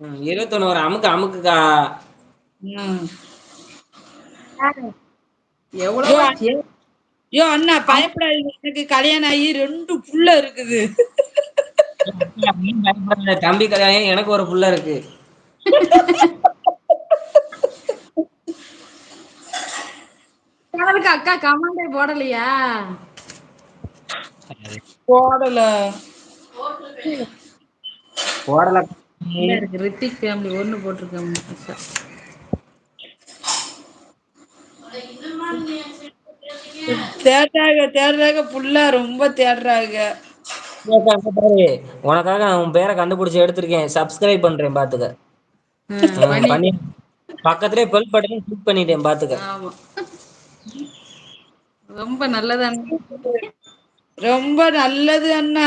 ம் இருவத்தொன்னு ஒரு அமுக்கு அமுக்குக்கா. எவ்வளவோ சே யோ அண்ணா பயப்படாதீங்க. எனக்கு கல்யாணம் ஆகி ரெண்டு புள்ள இருக்குது. தம்பி கல்யாணம் எனக்கு ஒரு புள்ள இருக்கு. சேனலுக்கு அக்கா கமெண்டே போடலையா? போடல. போடல. இல்ல இருக்கு ரித்திக் ஃபேமிலி ஒண்ணு போட்டிருக்கேன். தேடுறாங்க தேடுறாங்க புள்ள ரொம்ப தேடுறாங்க. உனக்காக நான் உன் பேரை கண்டுபிடிச்சு எடுத்திருக்கேன். சப்ஸ்கிரைப் பண்றேன் பாத்துக்க. பண்ணி. பக்கத்துலயே பெல் பட்டனையும் கிளிக் பண்ணிட்டேன் பாத்துக்க. ரொம்ப நல்லதான ரொம்ப நல்லது அண்ணா.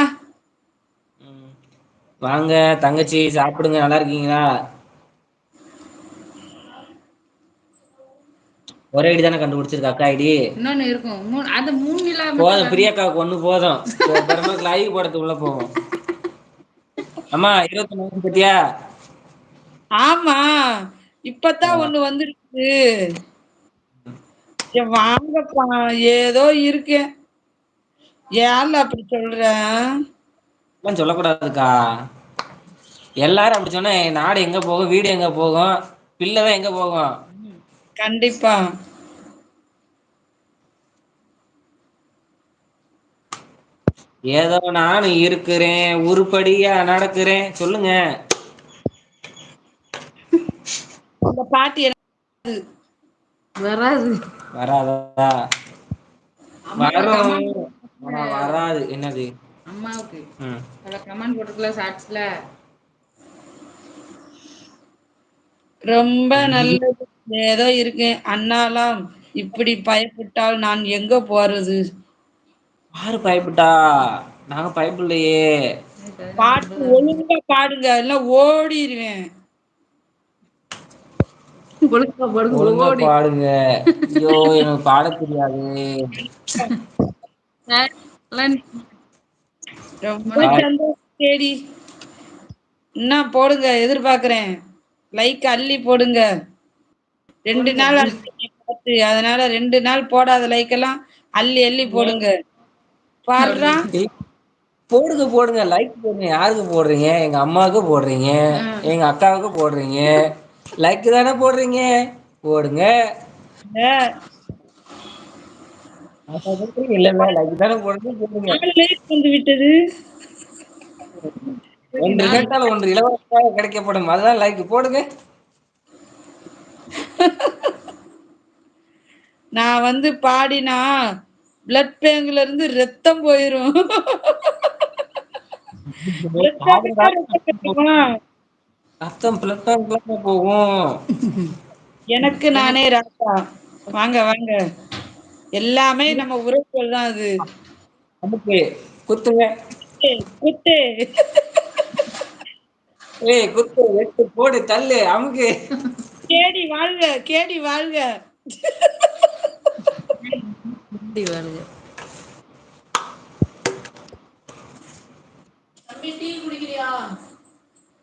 வாங்க தங்கச்சி சாப்பிடுங்க நல்லா இருக்கீங்களா? ஒரே ஐடி தானே கண்டுபிடிச்சிருக்க அக்கா ஐடி? இன்னொன்னு இருக்கும். அந்த மூணு நிலா போதும் பிரியாக்காவுக்கு ஒண்ணு போதும். பிறகு லைவ் போடத்துக்கு உள்ள போவோம். அம்மா இருபத்தி மூணு பத்தியா? ஆமா இப்பதான் ஒண்ணு வந்துருக்கு. வாங்கப்பா ஏதோ இருக்கேன். ஏன்ல அப்படி சொல்ற? எல்லாம் சொல்லக்கூடாதுக்கா. எல்லாரும் அப்படி சொன்னா நாடு எங்க போகும்? வீடு எங்க போகும்? பிள்ளைதான் எங்க போகும்? கண்டிப்பா. ஏதோ நானும் இருக்கிறேன் உருப்படியா நடக்கிறேன். சொல்லுங்க. அந்த பாட்டு வராது. வராதா? வரும். வராது. என்னது? அம்மாவுக்கு. அத கமெண்ட் போட்டுருக்கல ஷார்ட்ஸ்ல ரொம்ப நல்லது. ஏதோ இருக்கேன் அண்ணாலாம் இப்படி பயப்பட்டால் நான் எங்க போறது? யாரு பயப்பட்டா? நாங்க பயப்படலையே. பாட்டு ஒழுங்கா பாடுங்க. எல்லாம் ஓடிடுவேன் போடுங்க. ஐயோ எனக்கு பாட தெரியாது. ரொம்ப தேடி. என்ன போடுங்க எதிர்பார்க்கிறேன். லைக் அள்ளி போடுங்க. ரெண்டு நாள் பார்த்து அதனால ரெண்டு நாள் போடாத லைக் எல்லாம் அள்ளி அள்ளி போடுங்க. பாடுறா. போடுங்க போடுங்க. லைக் போடுங்க. யாருக்கு போடுறீங்க? எங்க அம்மாவுக்கு போடுறீங்க. எங்க அக்காவுக்கு போடுறீங்க. லைக் தானே போடுறீங்க. போடுங்க அப்பா போடுறீங்க, இல்ல இல்ல லைக் தானே போடுறீங்க போடுங்க நாலு லைக் வந்து விட்டது ஒன்று கேட்டால் ஒன்று இலவசமாக கிடைக்கப்படும். அதுதான் லைக் போடுங்க. நான் வந்து பாடினா பிளட் பேங்க்ல இருந்து ரத்தம் போயிரும். ரத்தம்? ரத்தம் பிளட்டம் போகும். எனக்கு நானே ராசா வாங்க வாங்க. எல்லாமே நம்ம உறவுகள் தான் அது. நமக்கு ஏய், குத்து ஏய் குத்து வெட்டு போடு தள்ளு அமுக்கு. கேடி வாழ்க கேடி வாழ்க. ஓடி வருங்க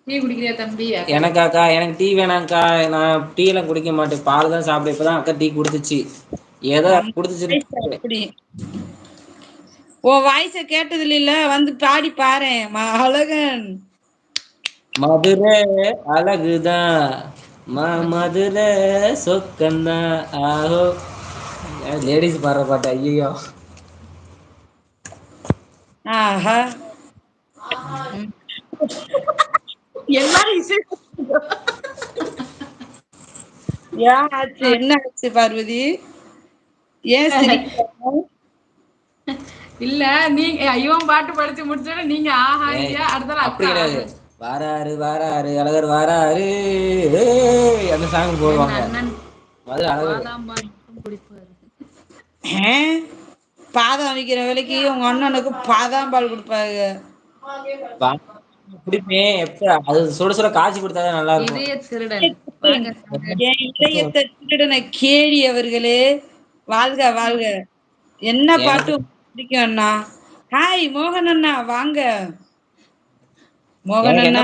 டீ குடிக்கிறியா? தம்பி? எனக்காக்கா எனக்கு டீ வேணாங்க்கா. நான் டீ எல்லாம் குடிக்க மாட்டேன். பால் தான் சாப்பிடுவேன். இப்பதான் அக்கா டீ குடுத்துச்சு ஏதோ அப்படி. உன் வாய்ஸ கேட்டது இல்ல? வந்து பாடி பாரேன். ம- அழகன். மதுரை அழகுதான் ம மதுரை சொக்கந்தான் ஆஹோ. லேடிஸ் பாடுற பாட்டு ஐயோ ஆஹா. எல்லாரும் இசை ஏன் ஆச்சு? என்ன ஆச்சு பார்வதி? ஏன்? இல்ல நீங்க இவன் பாட்டு படிச்சு முடிச்சோட நீங்க ஆஹா அடுத்தால அப்படி வாராரு வாராரு அழகர் வாராரு. அந்த சாங் போடுவாங்க அழகர் பாதாம் விக்கிற விலைக்கு உங்க அண்ணனுக்கு பாதாம் பால் கொடுப்பாங்க குடிப்பேன் எப்ப அது சுட சுட காய்ச்சி குடுத்தாதான் நல்லா இருக்கும். திருடன. கேடி அவர்களே? வாழ்க வாழ்க. என்ன பாட்டு பிடிக்கும் அண்ணா? ஹாய் மோகன் அண்ணா வாங்க. மோகன் அண்ணா.